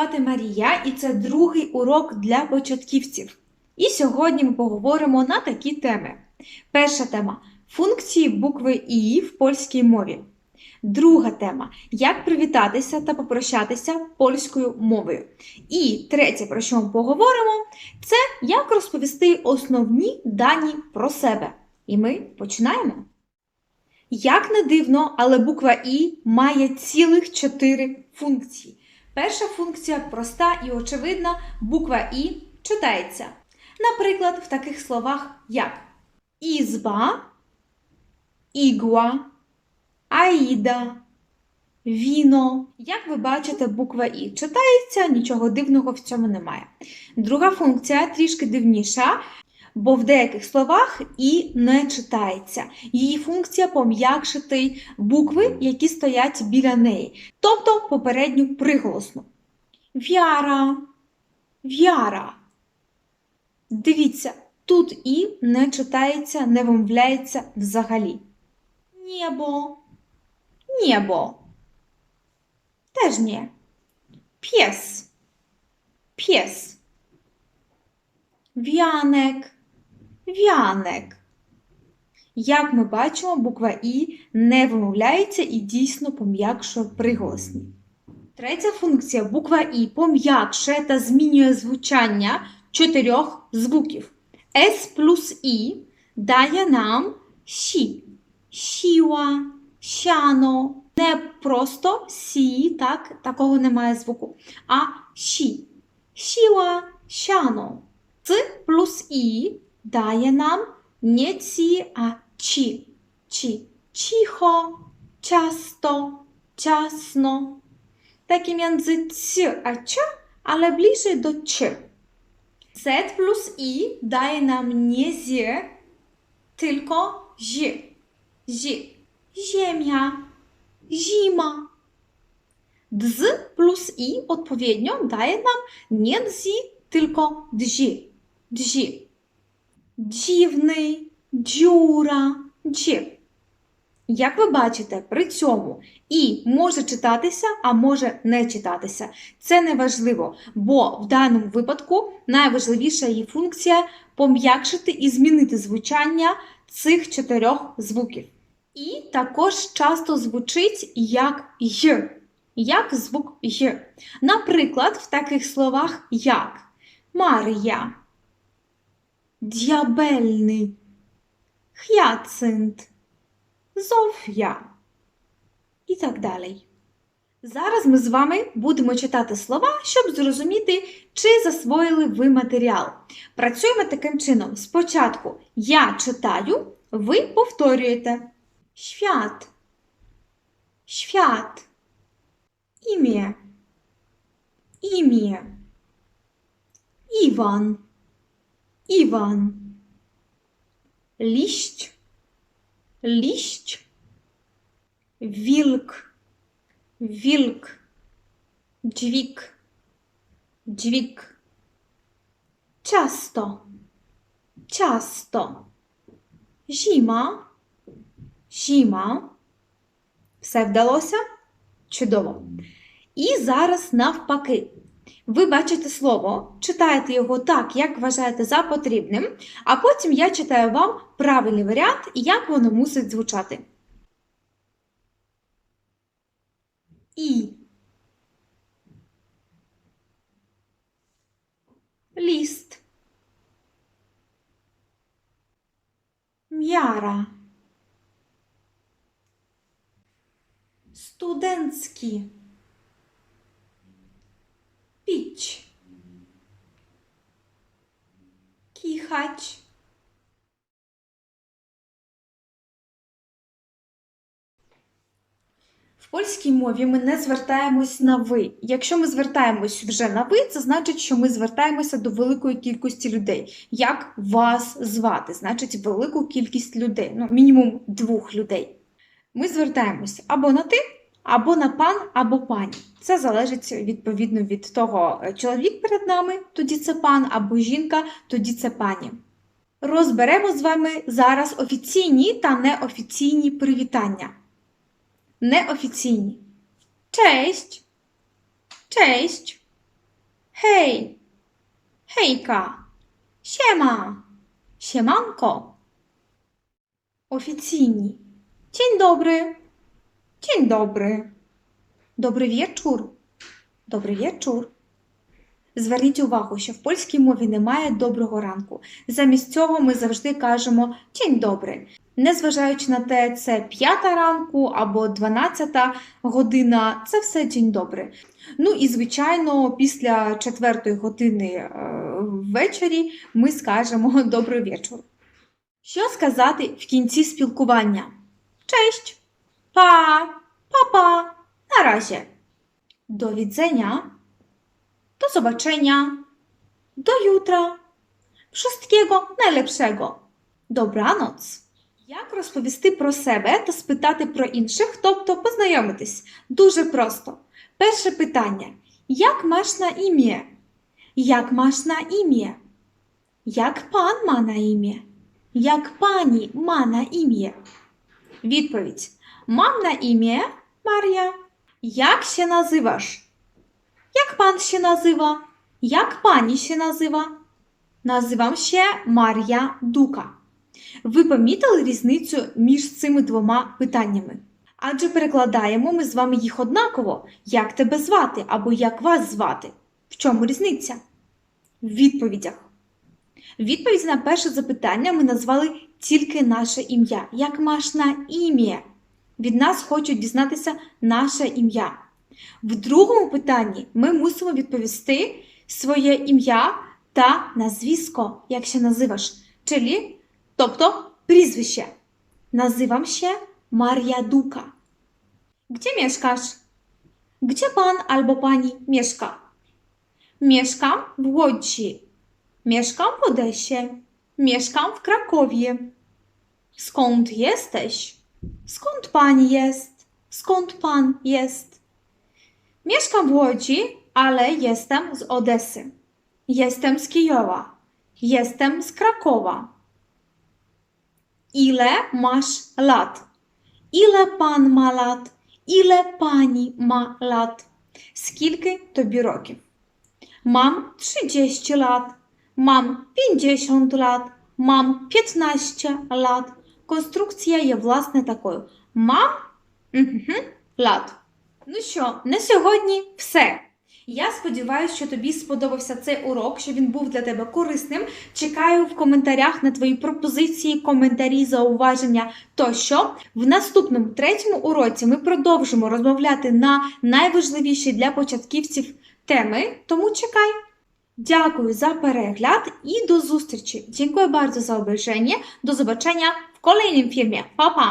звати Марія, і це другий урок для початківців. І сьогодні ми поговоримо на такі теми. Перша тема функції букви І в польській мові. Друга тема як привітатися та попрощатися польською мовою. І третє, про що ми поговоримо, це як розповісти основні дані про себе. І ми починаємо. Як не дивно, але буква І має цілих чотири функції. Перша функція проста і очевидна, буква І читається. Наприклад, в таких словах як ізба, ігла, аїда, віно. Як ви бачите, буква І читається, нічого дивного в цьому немає. Друга функція трішки дивніша, бо в деяких словах І не читається. Її функція пом'якшити букви, які стоять біля неї, тобто попередню приголосну. Вяра, вяра. Дивіться, тут І не читається, не вимовляється взагалі. Небо, небо. Теж ні. П'єс, п'єс. В'яник, в'яник. Як ми бачимо, буква І не вимовляється і дійсно пом'якшує приголосні. Третя функція буква І пом'якшує та змінює звучання чотирьох звуків. С плюс І дає нам сі, сіла, сяно. Не просто сі, так, такого немає звуку, а сі, сіла, сяно. Ц плюс І daje nam nie ci, a ci. Ci. Cicho, ciasto, ciasno. Takie między ci, a c, ale bliżej do ci. Z plus i daje nam nie z, tylko z. Z. Ziemia. Zima. Dz plus i odpowiednio daje nam nie dzi, tylko dzi. Dzi. Dziwний, дзюра, дзів. Як ви бачите, при цьому і може читатися, а може не читатися. Це не важливо, бо в даному випадку найважливіша її функція пом'якшити і змінити звучання цих чотирьох звуків. І також часто звучить як й, як звук й. Наприклад, в таких словах як Марія, діабельний, хяцинт. Зофія і так далі. Зараз ми з вами будемо читати слова, щоб зрозуміти, чи засвоїли ви матеріал. Працюємо таким чином. Спочатку я читаю, ви повторюєте. Świat, świat, imię, imię, Iwan, Iwan, liść, liść, wilk, wilk, dźwig, dźwig, ciasto, ciasto, zima, zima. Все вдалося? Чудово. І зараз навпаки. Ви бачите слово, читаєте його так, як вважаєте за потрібним, а потім я читаю вам правильний варіант і як воно мусить звучати. І. Ліст. М'яра. Студентські. Кіхач. В польській мові ми не звертаємось на ви. Якщо ми звертаємось вже на ви, це значить, що ми звертаємося до великої кількості людей. Як вас звати? Значить, велику кількість людей, ну, мінімум двох людей. Ми звертаємося або на ти, або на пан, або пані. Це залежить відповідно від того, е, чоловік перед нами, тоді це пан, або жінка, тоді це пані. Розберемо з вами зараз офіційні та неофіційні привітання. Неофіційні. Cześć. Cześć. Hej! Hejka! Siema! Siemanko! Oficjalni. Dzień dobry. Dzień dobry. Dobry wieczór. Добрий вечір. Зверніть увагу, що в польській мові немає доброго ранку. Замість цього ми завжди кажемо «День добрий». Незважаючи на те, це п'ята ранку або дванадцята година, це все день добрий. Ну і звичайно, після четвертої години ввечері ми скажемо добрий вечір. Що сказати в кінці спілкування? Cześć, па, па-па, на раzie. Do widzenia, do zobaczenia, do jutra. Wszystkiego najlepszego. Dobranoc. Як розповісти про себе та спитати про інших, тобто познайомитись? Дуже просто. Перше питання. Як маш на ім'я? Як маш на ім'я? Як пан ма на ім'я? Як пані ма на ім'я? Відповідь. Мам на ім'я Мар'я. Як się nazywasz? Jak pan się nazywa? Jak pani się nazywa? Називам się Мар'я Дука. Ви помітили різницю між цими двома питаннями? Адже перекладаємо ми з вами їх однаково. Як тебе звати або як вас звати? В чому різниця? В відповідях. Відповідь на перше запитання ми назвали тільки наше ім'я. Як маш на ім'я? Від нас хочуть дізнатися наше ім'я. В другому питанні ми мусимо відповісти своє ім'я та назвісько, як się називаш, czyli, тобто прізвище. Nazywam się Maria Duka. Gdzie mieszkasz? Gdzie pan albo pani mieszka? Mieszkam w Łodzi. Mieszkam w Odesie. Mieszkam w Krakowie. Skąd jesteś? Skąd pani jest? Skąd pan jest? Mieszkam w Łodzi, ale jestem z Odesy. Jestem z Kijowa. Jestem z Krakowa. Ile masz lat? Ile pan ma lat? Ile pani ma lat? Скільки тобі років? Мам 30 лат. Мам 50 лат. Мам 15 лат. Конструкція є власне такою. Мам угу, лат. Ну що, на сьогодні все. Я сподіваюся, що тобі сподобався цей урок, що він був для тебе корисним. Чекаю в коментарях на твої пропозиції, коментарі, зауваження тощо. В наступному третьому уроці ми продовжимо розмовляти на найважливіші для початківців теми, тому чекай. Дякую за перегляд і до зустрічі. Дякую bardzo za obejrzenie. До побачення в kolejnym filmie. Pa, pa!